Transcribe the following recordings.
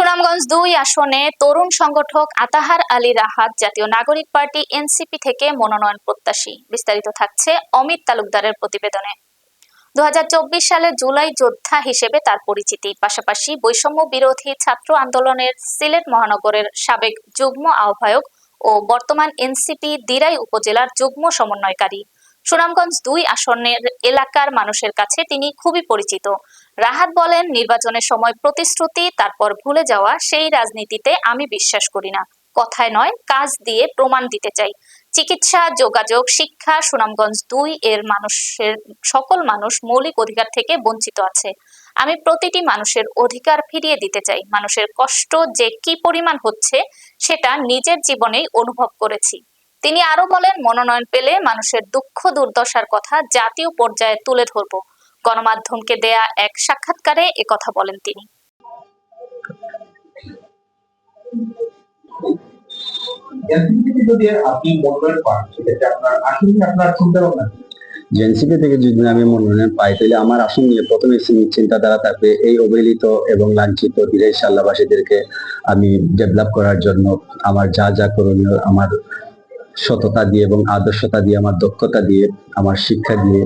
সুনামগঞ্জ দুই আসনে তরুণ সংগঠক আতাহার আলী রাহাত জাতীয় নাগরিক পার্টি এনসিপি থেকে মনোনয়ন প্রত্যাশী। বিস্তারিত থাকছে অমিত তালুকদারের প্রতিবেদনে। দু সালে জুলাই যোদ্ধা হিসেবে তার পরিচিতি, পাশাপাশি বৈষম্য বিরোধী ছাত্র আন্দোলনের সিলেট মহানগরের সাবেক যুগ্ম আহ্বায়ক ও বর্তমান এনসিপি দিরাই উপজেলার যুগ্ম সমন্বয়কারী। সুনামগঞ্জ দুই আসনের এলাকার মানুষের কাছে তিনি খুবই পরিচিত। রাহাত বলেন, নির্বাচনের সময় প্রতিশ্রুতি, তারপর ভুলে যাওয়া, সেই রাজনীতিতে আমি বিশ্বাস করি না। কথায় নয়, কাজ দিয়ে প্রমাণ দিতে চাই। চিকিৎসা, যোগাযোগ, শিক্ষা, সুনামগঞ্জ দুই এর মানুষের, সকল মানুষ মৌলিক অধিকার থেকে বঞ্চিত আছে। আমি প্রতিটি মানুষের অধিকার ফিরিয়ে দিতে চাই। মানুষের কষ্ট যে কি পরিমাণ হচ্ছে, সেটা নিজের জীবনেই অনুভব করেছি। তিনি আরও বলেন, মনোনয়ন পেলে মানুষের দুঃখ দুর্দশার কথা জাতীয় পর্যায়ে তুলে ধরব। গণমাধ্যমকে দেয়া এক সাক্ষাৎকারে একথা বলেন তিনি। এনসিপি থেকে যদি আমি মনোনয়ন পাই তাহলে আমার আসন নিয়ে প্রথমে চিন্তাধারা থাকবে এই অবহেলিত এবং লাঞ্ছিত বিদেশ সাল্লাবাসীদেরকে আমি ডেভেলপ করার জন্য আমার যা যা করণীয় আমার সততা দিয়ে এবং আদর্শতা দিয়ে আমার দক্ষতা দিয়ে আমার শিক্ষা দিয়ে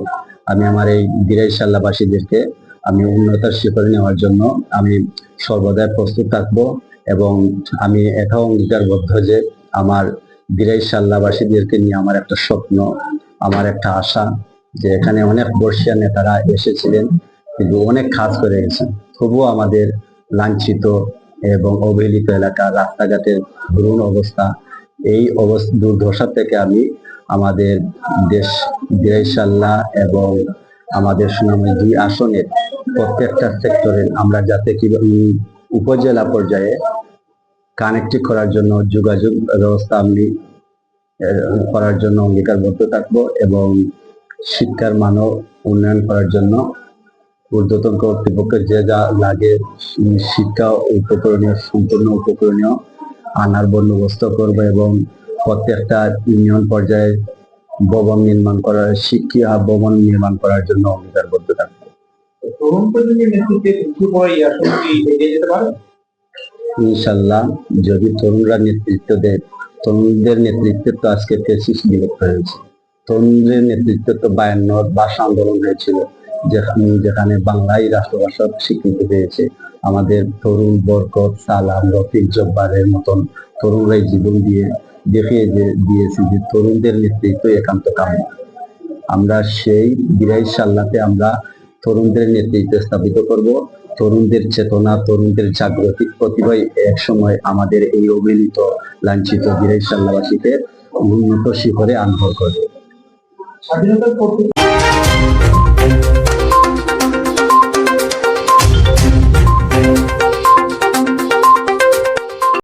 আমি আমার এই বিরাই সাল্লাবাসীদেরকে আমি উন্নতার শিখরে নেওয়ার জন্য আমি সর্বদাই প্রস্তুত থাকব এবং আমি এটাও অঙ্গীকারবদ্ধ যে আমার বিরাই সাল্লাবাসীদেরকে নিয়ে আমার একটা স্বপ্ন, আমার একটা আশা যে এখানে অনেক বর্ষিয়া নেতারা এসেছিলেন কিন্তু অনেক কাজ করে গেছেন। তবুও আমাদের লাঞ্ছিত এবং অবহেলিত এলাকা, রাস্তাঘাটের করুণ অবস্থা এই অবস্থা, দুর্দশা থেকে আমি আমাদের দেশ বিরাইশাল্লাহ এবং আমাদের সুনামে দুই আসনের প্রত্যেকটা সেক্টরে আমরা যাতে কি উপজেলা পর্যায়ে কানেক্টিভ করার জন্য যোগাযোগ ব্যবস্থা আমি করার জন্য অঙ্গীকারবদ্ধ থাকব এবং শিক্ষার মানও উন্নয়ন করার জন্য ঊর্ধ্বতন কর্তৃপক্ষের যে যা লাগে শিক্ষা উপকরণীয়, সম্পূর্ণ উপকরণীয় আনার বন্দোবস্ত করব এবং প্রত্যেকটা ইউনিয়ন পর্যায়ে ভবন নির্মাণ করার শিক্ষা ভবন নির্মাণ করার জন্য অঙ্গীকারবদ্ধ থাকব। তরুণ প্রজন্মের নেতৃত্বে এই আসনটি এগিয়ে যেতে পারে? ইনশাল্লাহ যদি তরুণরা নেতৃত্ব দেয় তরুণদের নেতৃত্বে তো আজকে ফেসিস বিলুপ্ত হয়েছে। তরুণদের নেতৃত্বে তো বায়ান্ন ভাষা আন্দোলন হয়েছিল যেখানে যেখানে বাংলাই রাষ্ট্রভাষা স্বীকৃতি পেয়েছে। আমাদের তরুণ বরকত, সালাম, রফিক জব্বারের মতন তরুণরাই জীবন দিয়ে দেখিয়ে যে দিয়েছে যে তরুণদের নেতৃত্ব একান্ত কাম্য। আমরা সেই বিরাই সাল্লাতে আমরা তরুণদের নেতৃত্বে স্থাপিত করব। তরুণদের চেতনা, তরুণদের জাগ্রতিক প্রতিভাই এক সময় আমাদের এই অবহেলিত, লাঞ্ছিত বিরাই সাল্লাবাসীকে উন্নত শিখরে আনভর করবে।